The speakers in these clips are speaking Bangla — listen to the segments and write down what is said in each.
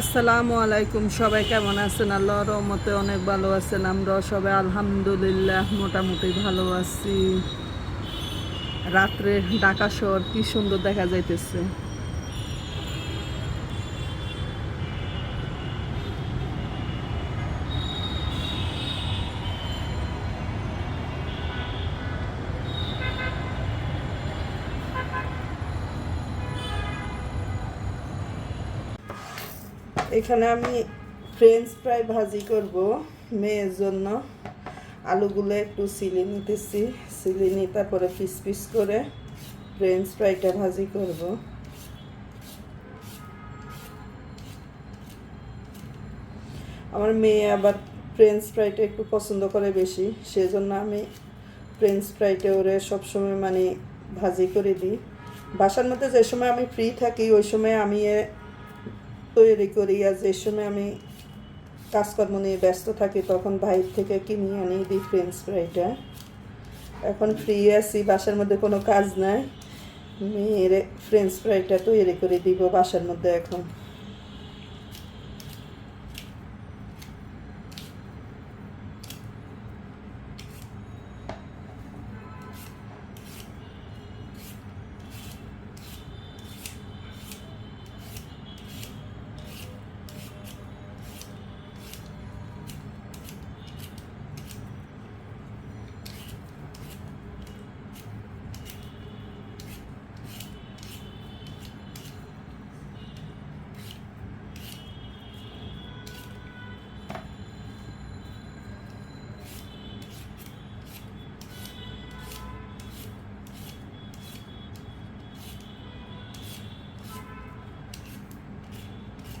আসসালামু আলাইকুম, সবাই কেমন আছেন? আল্লাহ রহমতে অনেক ভালো আছেন আমরা সবাই আলহামদুলিল্লাহ মোটামুটি ভালো আছি। রাত্রে ঢাকা শহর কি সুন্দর দেখা যাইতেছে। এখানে আমি ফ্রেঞ্চ ফ্রাই ভাজি করব মেয়ের জন্য। আলুগুলো একটু সিলে নিতেছি, সিলে নিয়ে তারপরে পিস পিস করে ফ্রেঞ্চ ফ্রাইটা ভাজি করব। আমার মেয়ে আবার ফ্রেঞ্চ ফ্রাইটা একটু পছন্দ করে বেশি, সেজন্য আমি ফ্রেঞ্চ ফ্রাইটা ওরে সবসময় মানে ভাজি করে দিই। বাসার মধ্যে যে সময় আমি ফ্রি থাকি, ওই সময় আমি তৈরি করি আর যে সময় আমি কাজকর্ম নিয়ে ব্যস্ত থাকি, তখন বাইরে থেকে কিনে আনি দিই ফ্রেঞ্চ ফ্রাইটা এখন ফ্রি আছি, বাসার মধ্যে কোনো কাজ নাই। মেয়ের ফ্রেঞ্চ ফ্রাইটা তৈরি করে দিব বাসার মধ্যে এখন।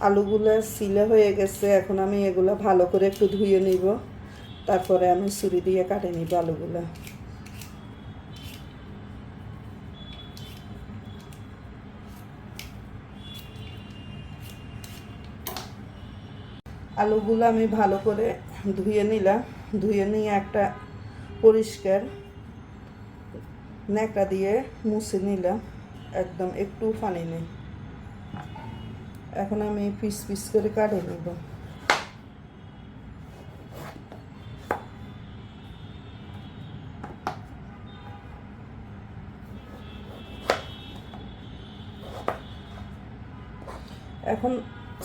আলুগুলো সিলে হয়ে গেছে, এখন আমি এগুলো ভালো করে একটু ধুয়ে নিব। তারপরে আমি ছুরি দিয়ে কাটে নিব আলুগুলো। আলুগুলো আমি ভালো করে ধুয়ে নিলাম। ধুয়ে নিয়ে একটা পরিষ্কার ন্যাকড়া দিয়ে মুছে নিলাম। একদম একটু পানি নেই। এখন আমি পিস পিস করে কাটে নেব। এখন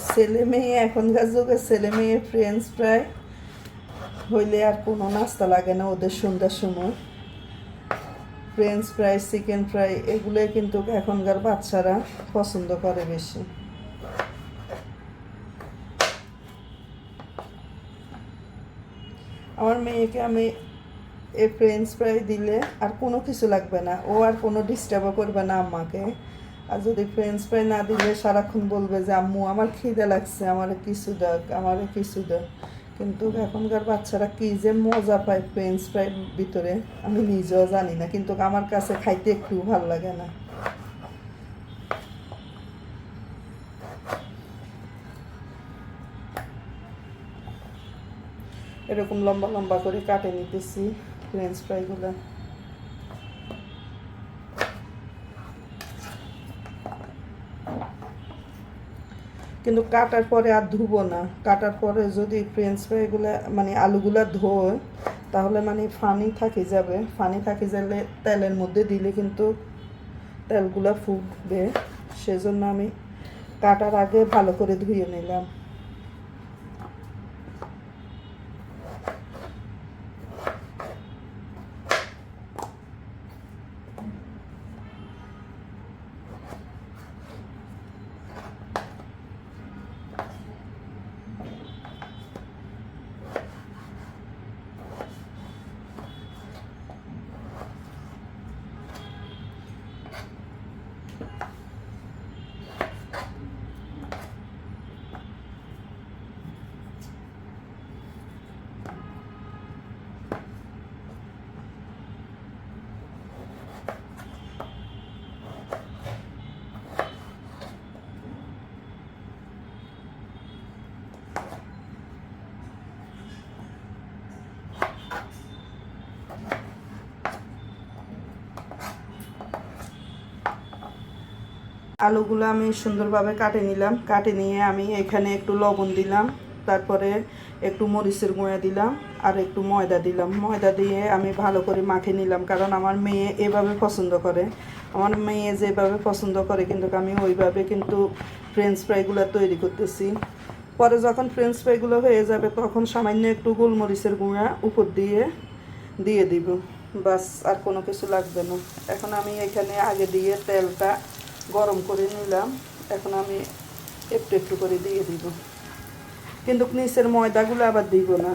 ছেলে মেয়ে, এখনকার যুগে ছেলে মেয়ে ফ্রেঞ্চ ফ্রাই হইলে আর কোনো নাস্তা লাগে না ওদের সন্ধ্যার সময়। ফ্রেঞ্চ ফ্রাই চিকেন ফ্রাই এগুলোই কিন্তু এখনকার বাচ্চারা পছন্দ করে বেশি। আমার মেয়েকে আমি এই ফ্রেঞ্চ ফ্রাই দিলে আর কোনো কিছু লাগবে না। ও আর কোনো ডিস্টার্বও করবে না আম্মাকে আর যদি ফ্রেঞ্চ ফ্রাই না দিলে সারাক্ষণ বলবে যে, আম্মু, আমার খিদে লাগছে, আমার কিছু দেখ আমার কিছু দেখ কিন্তু এখনকার বাচ্চারা কী যে মজা পায় ফ্রেঞ্চ ফ্রাই ভিতরে, আমি নিজেও জানি না। কিন্তু আমার কাছে খাইতে একটু ভালো লাগে না। এরকম লম্বা লম্বা করে কাটে নিতেছি ফ্রেঞ্চ ফ্রাইগুলো। কিন্তু কাটার পরে আর ধুবো না। কাটার পরে যদি ফ্রেঞ্চ ফ্রাইগুলো মানে আলুগুলো ধোয়, তাহলে মানে ফানি থাকে যাবে। ফানি থাকে যাবে তেলের মধ্যে দিলে কিন্তু তেলগুলো ফুটবে। সেজন্য আমি কাটার আগে ভালো করে ধুয়ে নিলাম। আলুগুলো আমি সুন্দরভাবে কাটে নিলাম। কাটে নিয়ে আমি এখানে একটু লবণ দিলাম, তারপরে একটু মরিচের গুঁড়া দিলাম আর একটু ময়দা দিলাম। ময়দা দিয়ে আমি ভালো করে মাখে নিলাম কারণ আমার মেয়ে এভাবে পছন্দ করে। আমার মেয়ে যেভাবে পছন্দ করে কিন্তু আমি ওইভাবে কিন্তু ফ্রেঞ্চ ফ্রাইগুলো তৈরি করতেছি। পরে যখন ফ্রেঞ্চ ফ্রাইগুলো হয়ে যাবে তখন সামান্য একটু গোলমরিচের গুঁড়া উপর দিয়ে দিয়ে দিব। বাস, আর কোনো কিছু লাগবে না। এখন আমি এখানে আগে দিয়ে তেলটা গরম করে নিলাম। এখন আমি একটু একটু করে দিয়ে দিব। কিন্তু নিচের ময়দাগুলো আবার দিব না।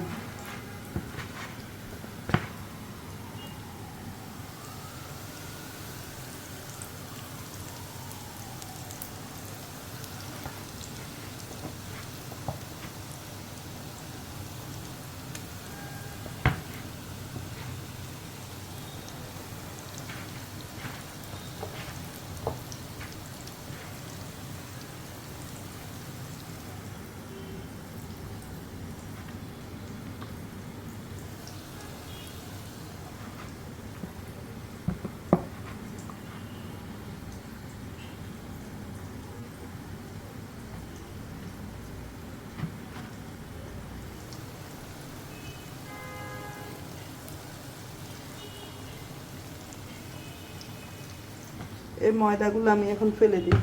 এই ময়দাগুলো আমি এখন ফেলে দিব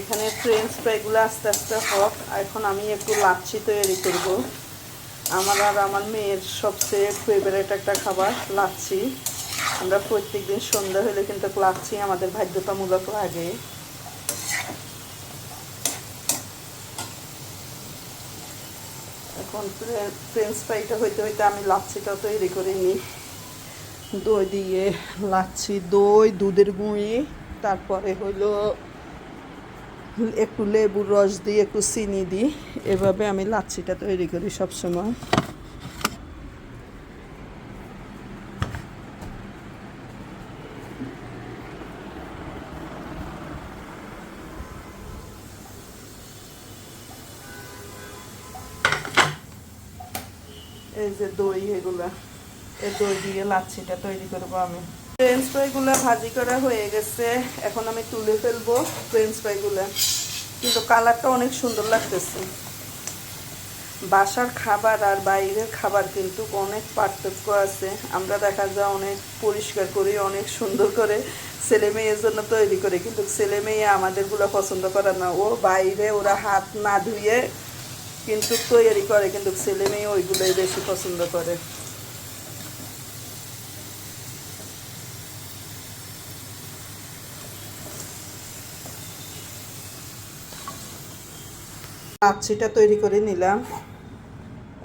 এখানে ফ্রেঞ্চ ফ্রাইগুলো আস্তে আস্তে হোক, এখন আমি একটু লাচ্ছি তৈরি করব। আমার আর আমার মেয়ের সবচেয়ে ফেভারেট একটা খাবার, লাচ্ছি। আমরা প্রত্যেক দিন সন্ধ্যা হলে কিন্তু লাচ্ছি আমাদের বাধ্যতামূলক লাগে। এখন ফ্রেঞ্চ ফ্রাইটা হইতে হইতে আমি লাচ্ছিটা তৈরি করে নিই। দই দিয়ে লাচ্ছি, দই, দুধের গুঁড়ি, তারপরে হইল একটু লেবুর রস দিই, একটু চিনি দিই। এভাবে আমি লাচ্ছিটা তৈরি করি সবসময়। এই যে দই, এগুলা। এই দই দিয়ে লাচ্ছিটা তৈরি করব আমি। ফ্রেঞ্চ ফ্রাইগুলো ভাজি করা হয়ে গেছে। এখন আমি তুলে ফেলব ফ্রেঞ্চ ফ্রাইগুলো কিন্তু কালারটা অনেক সুন্দর লাগতেছে। বাসার খাবার আর বাইরের খাবার কিন্তু অনেক পার্থক্য আছে। আমরা দেখা যায় অনেক পরিষ্কার করি, অনেক সুন্দর করে ছেলে মেয়ের জন্য তৈরি করে। কিন্তু ছেলে মেয়ে আমাদেরগুলো পছন্দ করে না। ও বাইরে ওরা হাত না ধুয়ে কিন্তু তৈরি করে, কিন্তু ছেলে মেয়ে ওইগুলোই বেশি পছন্দ করে। লাচ্ছিটা তৈরি করে নিলাম।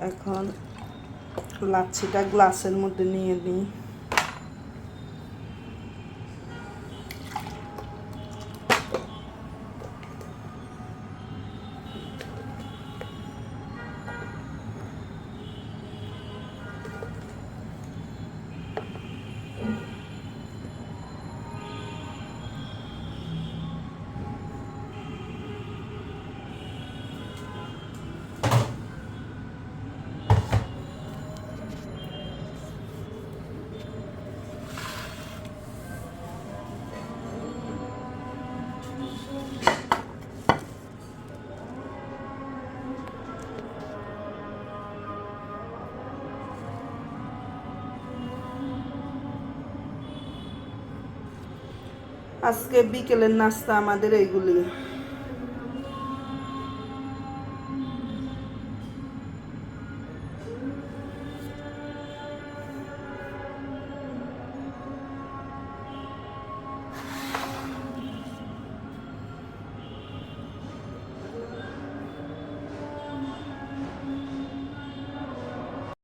এখন লাচ্ছিটা গ্লাসের মধ্যে নিয়ে নিই। আজকে বিকেলের নাস্তা আমাদের এইগুলি।